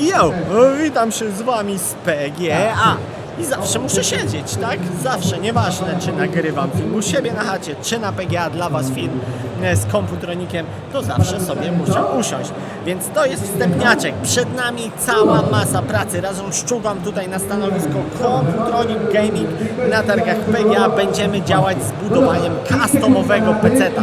Yo, witam się z wami z PGA. I zawsze muszę siedzieć, tak? Zawsze, nieważne czy nagrywam film u siebie na chacie, czy na PGA dla was film z komputronikiem, to zawsze sobie muszę usiąść. Więc to jest wstępniaczek. Przed nami cała masa pracy. Razem z tutaj na stanowisku Computronic Gaming na targach PGA będziemy działać z budowaniem customowego peceta.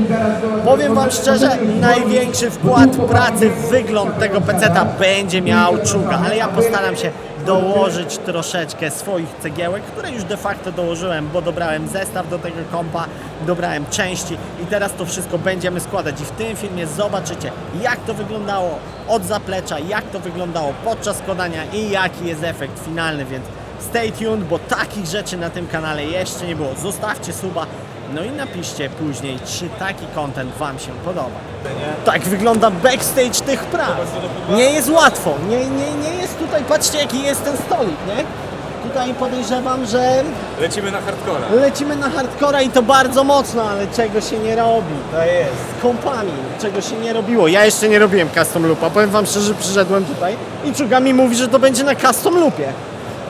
Powiem wam szczerze, największy wkład pracy w wygląd tego peceta będzie miał Czuga, ale ja postaram się dołożyć troszeczkę swoich cegiełek, które już de facto dołożyłem, bo dobrałem zestaw do tego kompa, dobrałem części i teraz to wszystko będziemy składać. I w tym filmie zobaczycie jak to wyglądało od zaplecza, jak to wyglądało podczas składania i jaki jest efekt finalny, więc stay tuned, bo takich rzeczy na tym kanale jeszcze nie było. Zostawcie suba, no i napiszcie później, czy taki content Wam się podoba. Tak wygląda backstage tych prac. Nie jest łatwo, nie, nie, nie jest tutaj, patrzcie jaki jest ten stolik, nie? Tutaj podejrzewam, że Lecimy na hardcora. lecimy na hardcora i to bardzo mocno, ale czego się nie robi. To jest. Z kompami, czego się nie robiło. Ja jeszcze nie robiłem custom loopa, powiem Wam szczerze, przyszedłem tutaj i Czuga mi mówi, że to będzie na custom loopie.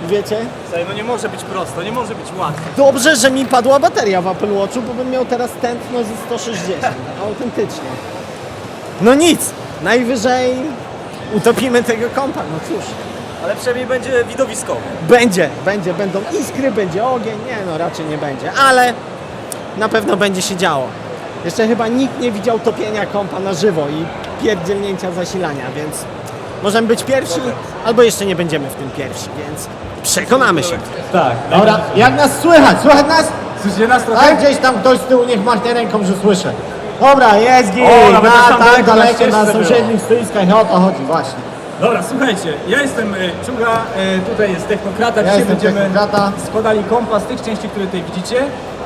Wiecie? Słuchaj, no nie może być prosto, nie może być łatwo. Dobrze, że mi padła bateria w Apple Watchu, bo bym miał teraz tętno ze 160. Autentycznie. No nic, najwyżej utopimy tego kompa, no cóż. Ale przynajmniej będzie widowiskowo. Będzie, będzie, będą iskry, będzie ogień, nie no raczej nie będzie, ale na pewno będzie się działo. Jeszcze chyba nikt nie widział topienia kompa na żywo i pierdzielnięcia zasilania, więc możemy być pierwsi, albo jeszcze nie będziemy w tym pierwsi, więc przekonamy się. Tak. Dobra, jak nas słychać? Słychać nas? Słyszycie nas Tak, trochę? gdzieś tam ktoś z tyłu niech machnie ręką, że słyszę. Dobra, jest git, O, nawet na, tam tak daleko na daleko na sąsiednich stoiskach, no o to chodzi właśnie. Dobra, słuchajcie, ja jestem e, Czuga, e, tutaj jest Technokrata, Ja dzisiaj jestem będziemy Technokrata. składali kompa z tych części, które tutaj widzicie.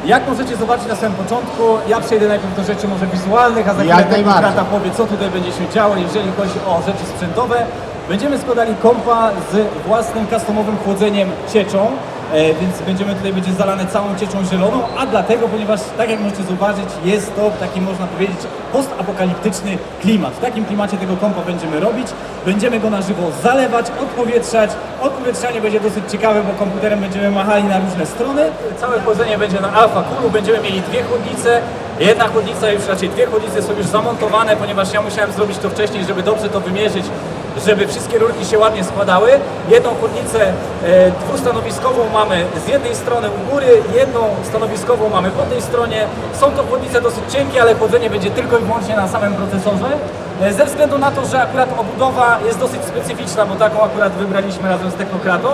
Jak możecie zobaczyć na samym początku, ja przejdę najpierw do rzeczy może wizualnych, a za chwilę Jak najbardziej. Technokrata powie, co tutaj będzie się działo, jeżeli chodzi o rzeczy sprzętowe. Będziemy składali kompa z własnym customowym chłodzeniem cieczą, więc będziemy tutaj będzie zalane całą cieczą zieloną, a dlatego, ponieważ tak jak możecie zobaczyć, jest to taki można powiedzieć postapokaliptyczny klimat. W takim klimacie tego kompa będziemy robić. Będziemy go na żywo zalewać, odpowietrzać. Odpowietrzanie będzie dosyć ciekawe, bo komputerem będziemy machali na różne strony. Całe chłodzenie będzie na alfa kulu. Będziemy mieli dwie chłodnice. Jedna chłodnica, już raczej dwie chłodnice są już zamontowane, ponieważ ja musiałem zrobić to wcześniej, żeby dobrze to wymierzyć, żeby wszystkie rurki się ładnie składały. Jedną chłodnicę e, dwustanowiskową mamy z jednej strony u góry, jedną stanowiskową mamy po tej stronie. Są to chłodnice dosyć cienkie, ale chłodzenie będzie tylko i wyłącznie na samym procesorze. E, Ze względu na to, że akurat obudowa jest dosyć specyficzna, bo taką akurat wybraliśmy razem z Technokratą,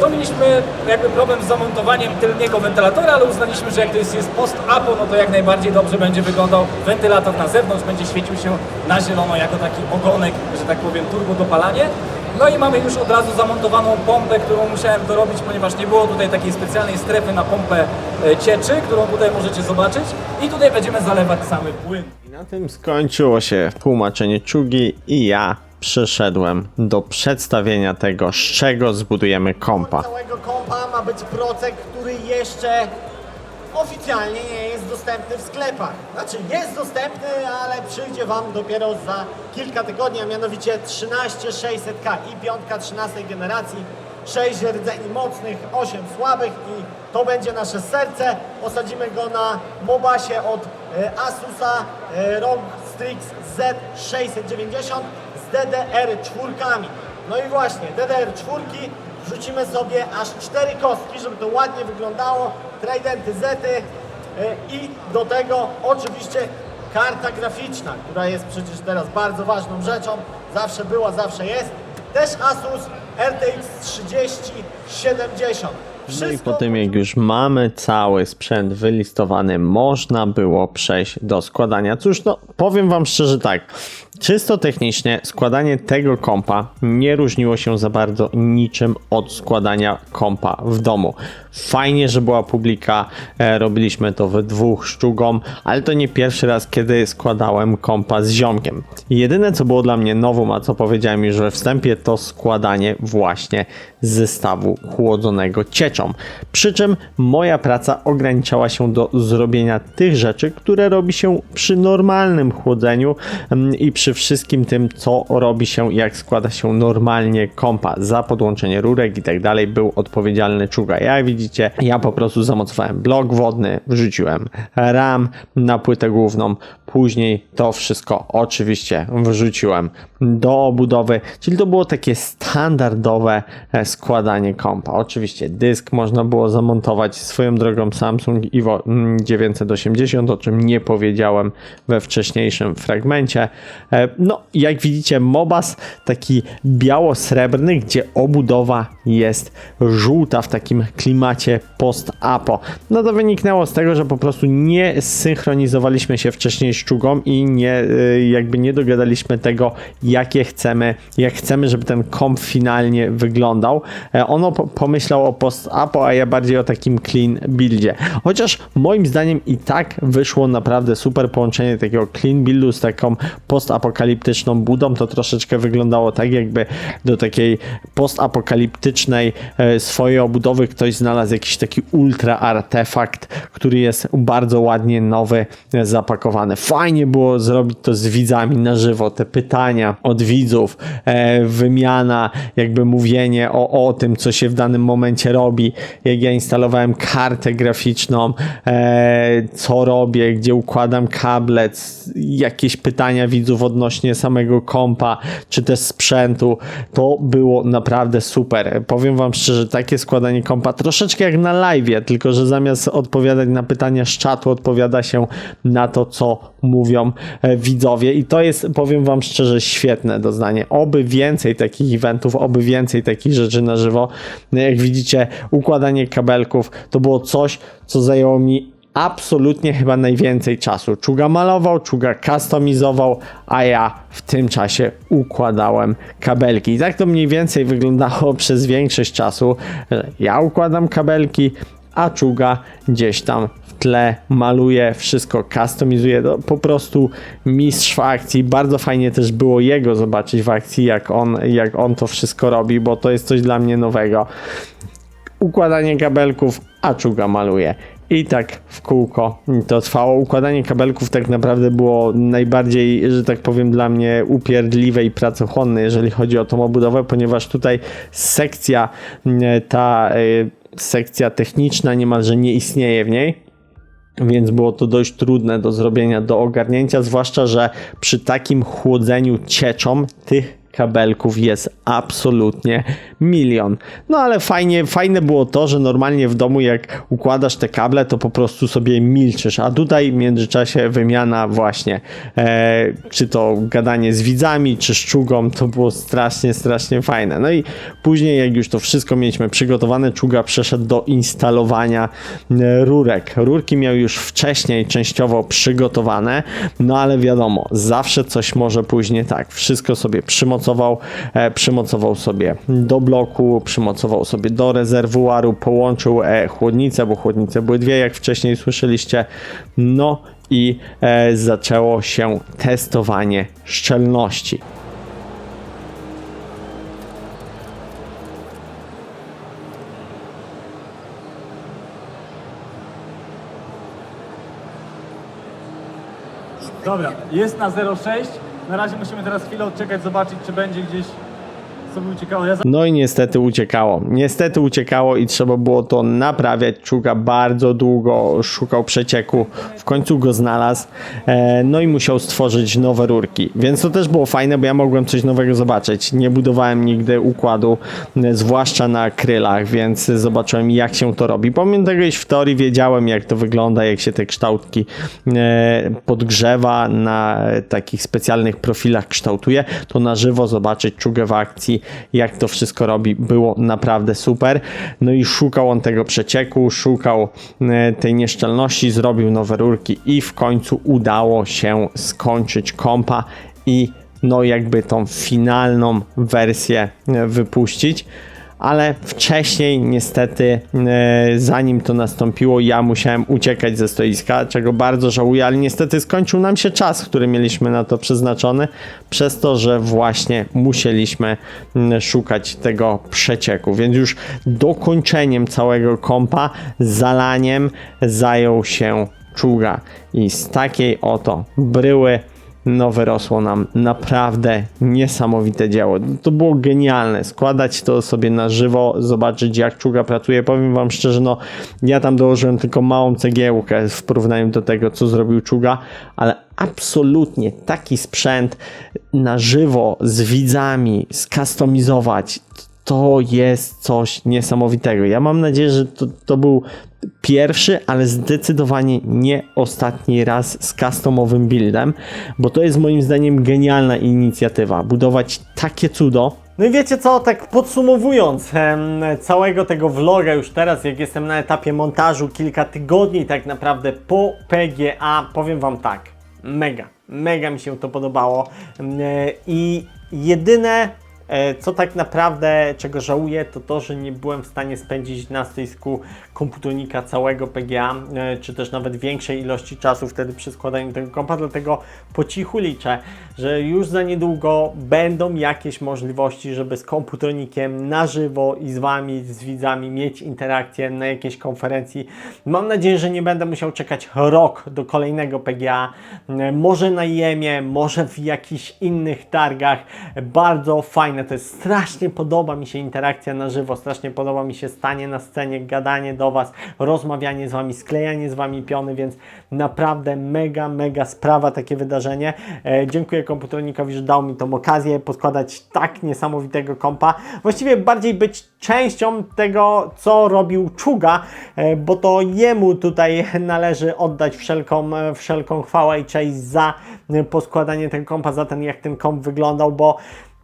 to mieliśmy jakby problem z zamontowaniem tylnego wentylatora, ale uznaliśmy, że jak to jest, jest post-apo, no to jak najbardziej dobrze będzie wyglądał wentylator na zewnątrz, będzie świecił się na zielono jako taki ogonek, że tak powiem, turbo dopalanie. No i mamy już od razu zamontowaną pompę, którą musiałem dorobić, ponieważ nie było tutaj takiej specjalnej strefy na pompę e, cieczy, którą tutaj możecie zobaczyć. I tutaj będziemy zalewać cały płyn. I na tym skończyło się tłumaczenie czugi i ja przyszedłem do przedstawienia tego, z czego zbudujemy kompa. Całego kompa ma być procek, który jeszcze oficjalnie nie jest dostępny w sklepach. Znaczy jest dostępny, ale przyjdzie Wam dopiero za kilka tygodni, a mianowicie 13600K i piątka 13 generacji. 6 rdzeni mocnych, 8 słabych i to będzie nasze serce. Osadzimy go na Mobasie od e, Asusa e, ROG Strix Z690 z DDR4. No i właśnie, DDR4 wrzucimy sobie aż 4 kostki, żeby to ładnie wyglądało. Tridenty Zety e, i do tego oczywiście karta graficzna, która jest przecież teraz bardzo ważną rzeczą. Zawsze była, zawsze jest. Też Asus RTX 3070. No i po tym jak już mamy cały sprzęt wylistowany, można było przejść do składania. Cóż, no powiem Wam szczerze tak, czysto technicznie składanie tego kompa nie różniło się za bardzo niczym od składania kompa w domu. Fajnie, że była publika, e, robiliśmy to we dwóch szczugom, ale to nie pierwszy raz, kiedy składałem kompa z ziomkiem. Jedyne co było dla mnie nowum, a co powiedziałem już we wstępie, to składanie właśnie zestawu chłodzonego cieczą. Przy czym moja praca ograniczała się do zrobienia tych rzeczy, które robi się przy normalnym chłodzeniu mm, i przy przy wszystkim tym, co robi się, jak składa się normalnie kompa za podłączenie rurek i tak dalej, był odpowiedzialny Czuga. Jak widzicie, ja po prostu zamocowałem blok wodny, wrzuciłem RAM na płytę główną, później to wszystko oczywiście wrzuciłem do obudowy, czyli to było takie standardowe e, składanie kompa. Oczywiście dysk można było zamontować swoją drogą Samsung mm, 980, o czym nie powiedziałem we wcześniejszym fragmencie. No, jak widzicie, Mobas taki biało-srebrny, gdzie obudowa jest żółta w takim klimacie post-apo. No to wyniknęło z tego, że po prostu nie zsynchronizowaliśmy się wcześniej z czugą i nie, y, jakby nie dogadaliśmy tego, jakie chcemy, jak chcemy, żeby ten komp finalnie wyglądał. E, Ono po- pomyślał o post-apo, a ja bardziej o takim clean buildzie. Chociaż moim zdaniem i tak wyszło naprawdę super połączenie takiego clean buildu z taką postapokaliptyczną budą. To troszeczkę wyglądało tak, jakby do takiej postapokaliptycznej e, swojej obudowy ktoś znalazł jakiś taki ultra artefakt, który jest bardzo ładnie nowy, e, zapakowany. Fajnie było zrobić to z widzami na żywo, te pytania od widzów, e, wymiana, jakby mówienie o, o tym, co się w danym momencie robi. Jak ja instalowałem kartę graficzną, co robię, gdzie układam kable, c- jakieś pytania widzów odnośnie samego kompa, czy też sprzętu, to było naprawdę super. Powiem wam szczerze, takie składanie kompa troszeczkę jak na live, tylko że zamiast odpowiadać na pytania z czatu, odpowiada się na to, co mówią e, widzowie i to jest, powiem wam szczerze, świetne doznanie. Oby więcej takich eventów, oby więcej takich rzeczy na żywo. No Jak widzicie, układanie kabelków to było coś, co zajęło mi absolutnie chyba najwięcej czasu. Czuga malował, Czuga customizował, a ja w tym czasie układałem kabelki. I tak to mniej więcej wyglądało przez większość czasu. Ja układam kabelki, a Czuga gdzieś tam w tle maluje, wszystko customizuje. To po prostu mistrz w akcji. Bardzo fajnie też było jego zobaczyć w akcji, jak on, jak on to wszystko robi, bo to jest coś dla mnie nowego układanie kabelków, a czuga maluje. I tak w kółko to trwało. Układanie kabelków tak naprawdę było najbardziej, że tak powiem, dla mnie upierdliwe i pracochłonne, jeżeli chodzi o tą obudowę, ponieważ tutaj sekcja, mm, ta y, sekcja techniczna niemalże nie istnieje w niej. Więc było to dość trudne do zrobienia, do ogarnięcia, zwłaszcza, że przy takim chłodzeniu cieczą tych kabelków jest absolutnie milion. No ale fajnie, fajne było to, że normalnie w domu jak układasz te kable, to po prostu sobie milczysz, a tutaj w międzyczasie wymiana właśnie, e, czy to gadanie z widzami, czy szczugą, to było strasznie, strasznie fajne. No i później jak już to wszystko mieliśmy przygotowane, czuga przeszedł do instalowania e, rurek. Rurki miał już wcześniej częściowo przygotowane, no ale wiadomo, zawsze coś może później tak. Wszystko sobie przymocował, e, przymocował sobie do bloku, przymocował sobie do rezerwuaru, połączył e, chłodnice, bo chłodnice były dwie, jak wcześniej słyszeliście. No i e, zaczęło się testowanie szczelności. Dobra, jest na 0,6. Na razie musimy teraz chwilę odczekać, zobaczyć, czy będzie gdzieś sobie uciekało. Ja No i niestety uciekało. Niestety uciekało i trzeba było to naprawiać. Czuga bardzo długo szukał przecieku. W końcu go znalazł. E, no i musiał stworzyć nowe rurki. Więc to też było fajne, bo ja mogłem coś nowego zobaczyć. Nie budowałem nigdy układu, e, zwłaszcza na krylach, więc zobaczyłem jak się to robi. Pomimo tego, iż w teorii wiedziałem jak to wygląda, jak się te kształtki e, podgrzewa na takich specjalnych profilach kształtuje, to na żywo zobaczyć czugę w akcji, jak to wszystko robi, było naprawdę super. No i szukał on tego przecieku, szukał e, tej nieszczelności, zrobił nowe rurki i w końcu udało się skończyć kompa i no jakby tą finalną wersję e, wypuścić ale wcześniej niestety, e, zanim to nastąpiło, ja musiałem uciekać ze stoiska, czego bardzo żałuję, ale niestety skończył nam się czas, który mieliśmy na to przeznaczony, przez to, że właśnie musieliśmy szukać tego przecieku, więc już dokończeniem całego kompa, zalaniem zajął się czuga. I z takiej oto bryły no wyrosło nam naprawdę niesamowite dzieło. To było genialne, składać to sobie na żywo, zobaczyć jak Czuga pracuje. Powiem wam szczerze, no ja tam dołożyłem tylko małą cegiełkę w porównaniu do tego, co zrobił Czuga, ale absolutnie taki sprzęt na żywo z widzami skustomizować, to jest coś niesamowitego. Ja mam nadzieję, że to, to był pierwszy, ale zdecydowanie nie ostatni raz z customowym buildem, bo to jest moim zdaniem genialna inicjatywa. Budować takie cudo. No i wiecie co, tak podsumowując em, całego tego vloga już teraz, jak jestem na etapie montażu, kilka tygodni tak naprawdę po PGA, powiem Wam tak, mega, mega mi się to podobało i jedyne co tak naprawdę, czego żałuję, to to, że nie byłem w stanie spędzić na stoisku komputernika całego PGA, e, czy też nawet większej ilości czasu wtedy przy składaniu tego kompa, dlatego po cichu liczę, że już za niedługo będą jakieś możliwości, żeby z komputernikiem na żywo i z Wami, z widzami mieć interakcję na jakiejś konferencji. Mam nadzieję, że nie będę musiał czekać rok do kolejnego PGA, e, może na IEM-ie, może w jakichś innych targach. Bardzo fajne to jest, strasznie podoba mi się interakcja na żywo, strasznie podoba mi się stanie na scenie, gadanie do Was, rozmawianie z Wami, sklejanie z Wami piony, więc naprawdę mega, mega sprawa takie wydarzenie. E, dziękuję komputeronikowi, że dał mi tą okazję poskładać tak niesamowitego kompa. Właściwie bardziej być częścią tego, co robił Czuga, e, bo to jemu tutaj należy oddać wszelką, e, wszelką chwałę i cześć za poskładanie tego kompa, za ten jak ten komp wyglądał, bo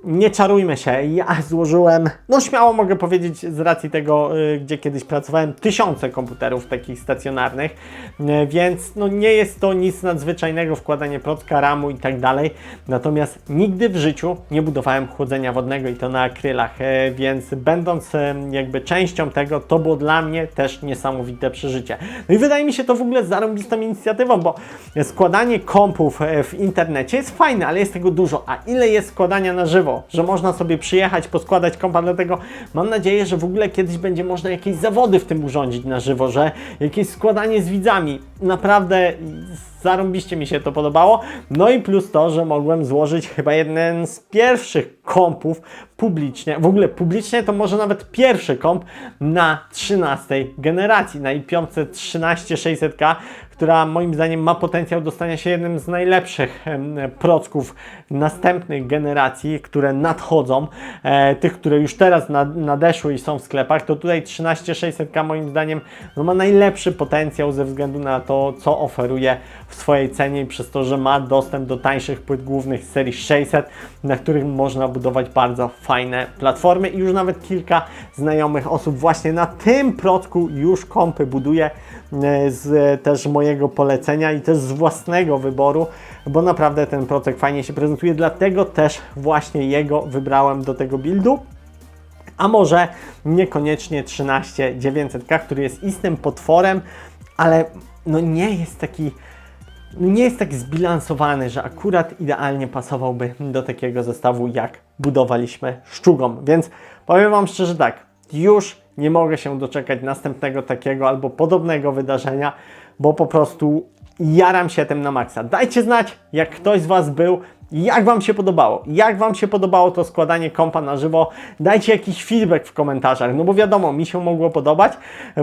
nie czarujmy się, ja złożyłem, no śmiało mogę powiedzieć z racji tego, y, gdzie kiedyś pracowałem, tysiące komputerów takich stacjonarnych, y, więc no nie jest to nic nadzwyczajnego, wkładanie procka, ramu i tak dalej, natomiast nigdy w życiu nie budowałem chłodzenia wodnego i to na akrylach, y, więc będąc jakby częścią tego, to było dla mnie też niesamowite przeżycie. No i wydaje mi się to w ogóle zarąbistą inicjatywą, bo składanie kompów w internecie jest fajne, ale jest tego dużo, a ile jest składania na żywo, że można sobie przyjechać, poskładać kompa, dlatego mam nadzieję, że w ogóle kiedyś będzie można jakieś zawody w tym urządzić na żywo, że jakieś składanie z widzami. Naprawdę zarąbiście mi się to podobało. No i plus to, że mogłem złożyć chyba jeden z pierwszych kompów publicznie, w ogóle publicznie to może nawet pierwszy komp na 13 generacji, na i5 13600K, która moim zdaniem ma potencjał do stania się jednym z najlepszych procków następnych generacji, które nadchodzą, e, tych, które już teraz nad, nadeszły i są w sklepach, to tutaj 13600K moim zdaniem no, ma najlepszy potencjał ze względu na to, co oferuje w swojej cenie i przez to, że ma dostęp do tańszych płyt głównych z serii 600, na których można budować bardzo fajne platformy. I już nawet kilka znajomych osób właśnie na tym procku już kompy buduje e, z też mojego polecenia i też z własnego wyboru, bo naprawdę ten procek fajnie się prezentuje, dlatego też właśnie jego wybrałem do tego buildu. A może niekoniecznie 13900K, który jest istym potworem, ale no nie jest taki nie jest tak zbilansowany, że akurat idealnie pasowałby do takiego zestawu, jak budowaliśmy szczugą. Więc powiem Wam szczerze tak, już nie mogę się doczekać następnego takiego albo podobnego wydarzenia, bo po prostu jaram się tym na maksa. Dajcie znać, jak ktoś z Was był, jak Wam się podobało? Jak Wam się podobało to składanie kompa na żywo? Dajcie jakiś feedback w komentarzach, no bo wiadomo, mi się mogło podobać,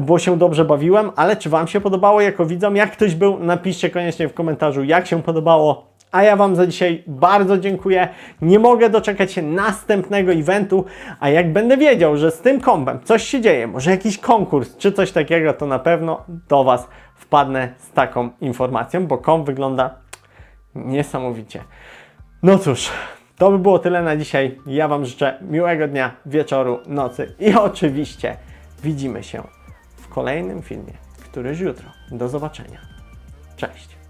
bo się dobrze bawiłem, ale czy Wam się podobało jako widzom? Jak ktoś był, napiszcie koniecznie w komentarzu, jak się podobało. A ja Wam za dzisiaj bardzo dziękuję. Nie mogę doczekać się następnego eventu, a jak będę wiedział, że z tym kompem coś się dzieje, może jakiś konkurs czy coś takiego, to na pewno do Was wpadnę z taką informacją, bo komp wygląda niesamowicie. No cóż, to by było tyle na dzisiaj. Ja Wam życzę miłego dnia, wieczoru, nocy i oczywiście widzimy się w kolejnym filmie, któryś jutro. Do zobaczenia. Cześć.